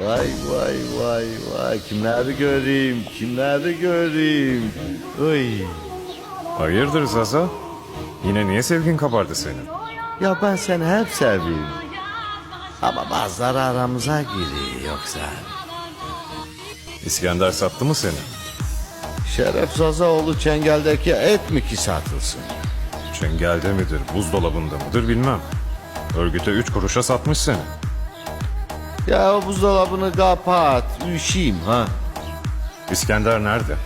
Vay vay vay vay kimleri göreyim kimleri göreyim. Oy. Hayırdır Zaza? Yine niye sevgin kabardı senin? Ya ben seni hep seviyorum. Ama bazıları aramıza giriyor yoksa. İskender sattı mı seni? Şeref Zazaoğlu Çengel'deki et mi ki satılsın? Çengelde midir, buzdolabında mıdır bilmem. Örgüte üç kuruşa satmış seni. Ya o buzdolabını kapat, üşüyeyim ha. İskender nerede?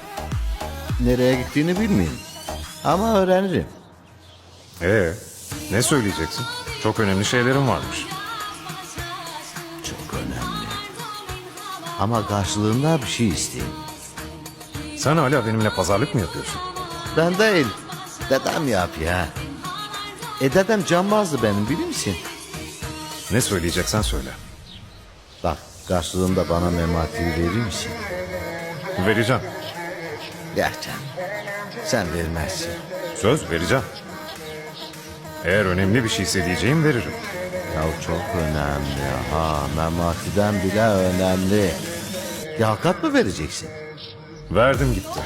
Nereye gittiğini bilmiyorum. Ama öğrenirim. Ee, ne söyleyeceksin? Çok önemli şeylerim varmış. Çok önemli. Ama karşılığında bir şey isteyeyim. Sen hala benimle pazarlık mı yapıyorsun? Ben değil, dedem yapıyor. ha. E dedem cambazdı benim bilir misin? Ne söyleyeceksen söyle. Bak karşılığında bana mematiyi verir misin? Vereceğim. Gerçekten. Sen vermezsin. Söz vereceğim. Eğer önemli bir şeyse diyeceğim veririm. Ya çok önemli ha. Mematiden bile önemli. Yalkat mı vereceksin? Verdim gitti.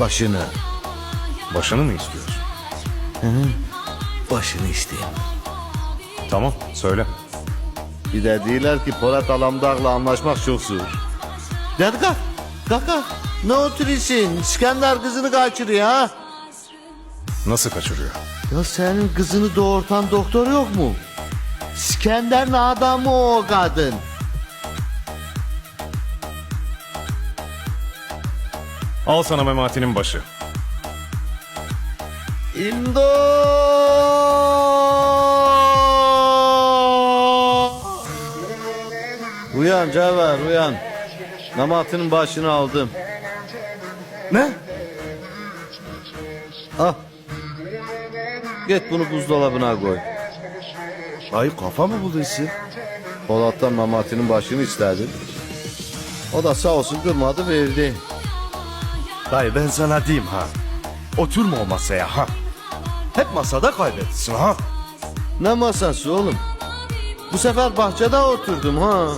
Başını. Başını mı istiyorsun? Başını isteyeyim. Tamam söyle. Bir de diyorlar ki Polat Alamdağ'la anlaşmak çok zor. Dedi kalk. Kalk kalk. Ne oturuyorsun? İskender kızını kaçırıyor ha. Nasıl kaçırıyor? Ya senin kızını doğurtan doktor yok mu? İskender'in adamı o kadın. Al sana Memati'nin başı. İmdat! Uyan Cevher uyan. Namatının başını aldım. Ne? Al. Git bunu buzdolabına koy. Ay kafa mı buluyorsun? Polat'tan Mamati'nin başını istedim. O da sağ olsun kırmadı verdi. Dayı ben sana diyeyim ha. Oturma o masaya ha. Hep masada kaybetsin ha. Ne masası oğlum? Bu sefer bahçede oturdum ha.